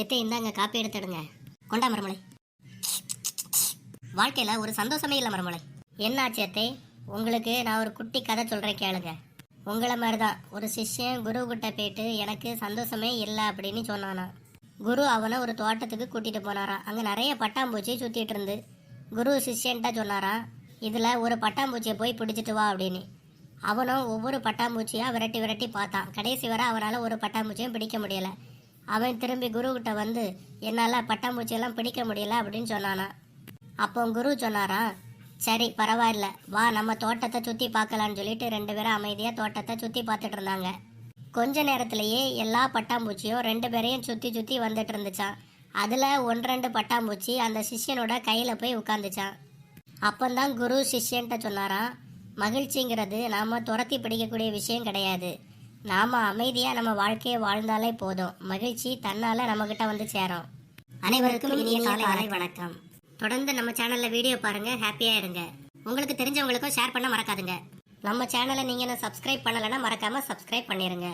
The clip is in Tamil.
எத்தே இந்தாங்க காப்பி எடுத்துடுங்க. கொண்டா மருமலை வாழ்க்கையில் ஒரு சந்தோஷமே இல்லை மருமலை என்னாச்சு அத்தை உங்களுக்கு நான் ஒரு குட்டி கதை சொல்கிறேன் கேளுங்க. உங்களை மாதிரி தான் ஒரு சிஷ்யன் குரு கிட்ட போயிட்டு எனக்கு சந்தோஷமே இல்லை அப்படின்னு சொன்னானா. குரு அவனை ஒரு தோட்டத்துக்கு கூட்டிகிட்டு போனாராம் அங்கே நிறைய பட்டாம்பூச்சி சுற்றிட்டு இருந்து குரு சிஷ்யன்ட்ட சொன்னாராம் இதில் ஒரு பட்டாம்பூச்சியை போய் பிடிச்சிட்டு வா அப்படின்னு. அவனும் ஒவ்வொரு பட்டாம்பூச்சியாக விரட்டி விரட்டி பார்த்தான். கடைசி வரை அவனால் ஒரு பட்டாம்பூச்சியும் பிடிக்க முடியலை. அவன் திரும்பி குரு கிட்ட வந்து என்னால் பட்டாம்பூச்சியெல்லாம் பிடிக்க முடியல அப்படின்னு சொன்னானா. அப்போ குரு சொன்னாராம் சரி பரவாயில்ல. வா நம்ம தோட்டத்தை சுற்றி பார்க்கலான்னு சொல்லிட்டு ரெண்டு பேரும் அமைதியாக தோட்டத்தை சுற்றி பார்த்துட்டு இருந்தாங்க. கொஞ்ச நேரத்திலேயே எல்லா பட்டாம்பூச்சியும் ரெண்டு பேரையும் சுற்றி சுற்றி வந்துட்டு இருந்துச்சான் அதில் ஒன்று ரெண்டு பட்டாம்பூச்சி அந்த சிஷ்யனோட கையில் போய் உட்காந்துச்சான் அப்போந்தான் குரு சிஷ்யன்ட்ட சொன்னாராம் மகிழ்ச்சிங்கிறது நாம் துரத்தி பிடிக்கக்கூடிய விஷயம் கிடையாது. நாம அமைதியா நம்ம வாழ்க்கையை வாழ்ந்தாலே போதும். மகிழ்ச்சி தன்னால நம்ம கிட்ட வந்து சேரும். அனைவருக்கும் இனிய காலை வணக்கம். தொடர்ந்து நம்ம சேனல்ல வீடியோ பாருங்க ஹாப்பியா இருங்க உங்களுக்கு தெரிஞ்சவங்களுக்கும் ஷேர் பண்ண மறக்காதுங்க. நம்ம சேனலை நீங்க இன்னும் சப்ஸ்கிரைப் பண்ணலைன்னா மறக்காம சப்ஸ்கிரைப் பண்ணிருங்க.